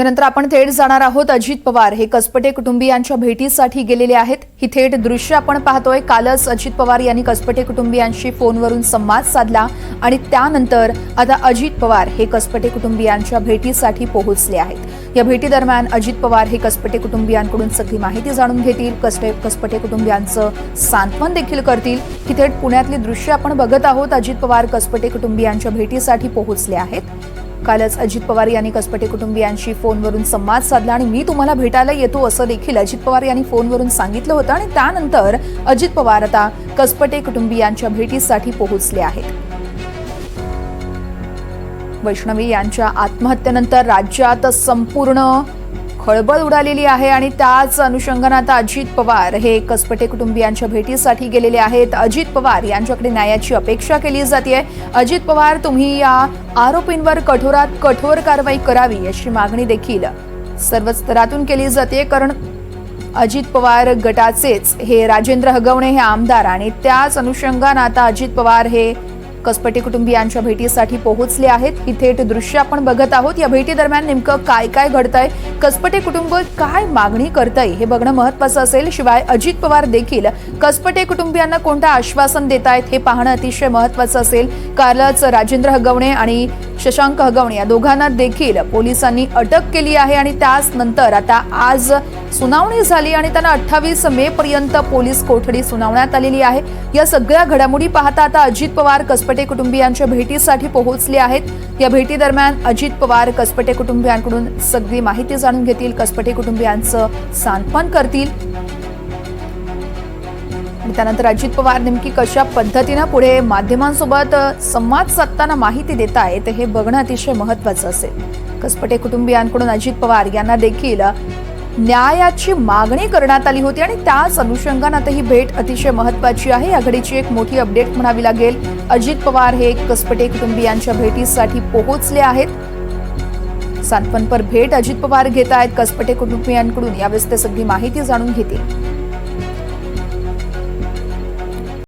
यानंतर आपण थेट जाणार आहोत अजित पवार. हे कसपटे कुटुंबियांच्या भेटीसाठी गेलेले आहेत. ही थेट दृश्य आपण पाहतोय. कालच अजित पवार यांनी कसपटे कुटुंबियांशी फोनवरून संवाद साधला आणि त्यानंतर आता अजित पवार हे कसपटे कुटुंबियांच्या भेटीसाठी पोहोचले आहेत. या भेटीदरम्यान अजित पवार हे कसपटे कुटुंबियांकडून सगळी माहिती जाणून घेतील. कसपे कसपटे कुटुंबियांचं सांत्वन देखील करतील. ही थेट पुण्यातली दृश्य आपण बघत आहोत. अजित पवार कसपटे कुटुंबियांच्या भेटीसाठी पोहोचले आहेत. कालच अजित पवार यांनी कसपटे कुटुंबियांशी फोनवरून संवाद साधला आणि मी तुम्हाला भेटायला येतो असं देखील अजित पवार यांनी फोनवरून सांगितलं होतं आणि त्यानंतर अजित पवार आता कसपटे कुटुंबियांच्या भेटीसाठी पोहोचले आहेत. वैष्णवी यांच्या आत्महत्येनंतर राज्यात संपूर्ण खळबळ उडालेली आहे आणि त्याच अनुषंगानं आता अजित पवार हे कसपटे कुटुंबियांच्या भेटीसाठी गेलेले आहेत. अजित पवार यांच्याकडे न्यायाची अपेक्षा केली जाते. अजित पवार तुम्ही या आरोपींवर कठोरात कठोर कारवाई करावी अशी मागणी देखील सर्व स्तरातून केली जाते. कारण अजित पवार गटाचेच हे राजेंद्र हगवणे हे आमदार आणि त्याच अनुषंगानं आता अजित पवार हे कसपटे कुटुंबियांच्या भेटीसाठी पोहोचले आहेत. ही थेट दृश्य आपण बघत आहोत. या भेटी दरम्यान नेमकं काय काय घडतंय? कसपटे कुटुंब काय मागणी करतंय? हे बघणं महत्वाचं असेल. शिवाय अजित पवार देखील कसपटे कुटुंबियांना कोणतं आश्वासन देत आहेत हे पाहणं अतिशय महत्वाचं असेल. कालच राजेंद्र हगवणे आणि शशांक हगवणे या दोघांना देखील पोलिसांनी अटक केली आहे आणि त्याच नंतर आता आज सुनावणी झाली आणि त्यांना अठ्ठावीस मे पर्यंत पोलीस कोठडी सुनावण्यात आलेली आहे. या सगळ्या घडामोडी पाहता आता अजित पवार कसपटे कुटुंबियांच्या भेटीसाठी पोहोचले आहेत. या भेटी दरम्यान अजित पवार कसपटे कुटुंबियांकडून सगळी माहिती जाणून घेतील. कसपटे कुटुंबियांचं सांत्वन करतील. त्यानंतर अजित पवार नेमकी कशा पद्धतीनं पुढे माध्यमांसोबत संवाद साधताना माहिती देत आहेत हे बघणं अतिशय महत्वाचं असेल. कसपटे कुटुंबियांकडून अजित पवार यांना देखील न्यायाची मागणी करण्यात आली होती आणि त्याच अनुषंगानं आता ही भेट अतिशय महत्वाची आहे. या घडीची एक मोठी अपडेट म्हणावी लागेल. अजित पवार हे कसपटे कुटुंबियांच्या भेटीसाठी पोहोचले आहेत. सांत्वनपर भेट अजित पवार घेत आहेत कसपटे कुटुंबियांकडून यावेळेस ते सगळी माहिती जाणून घेतील.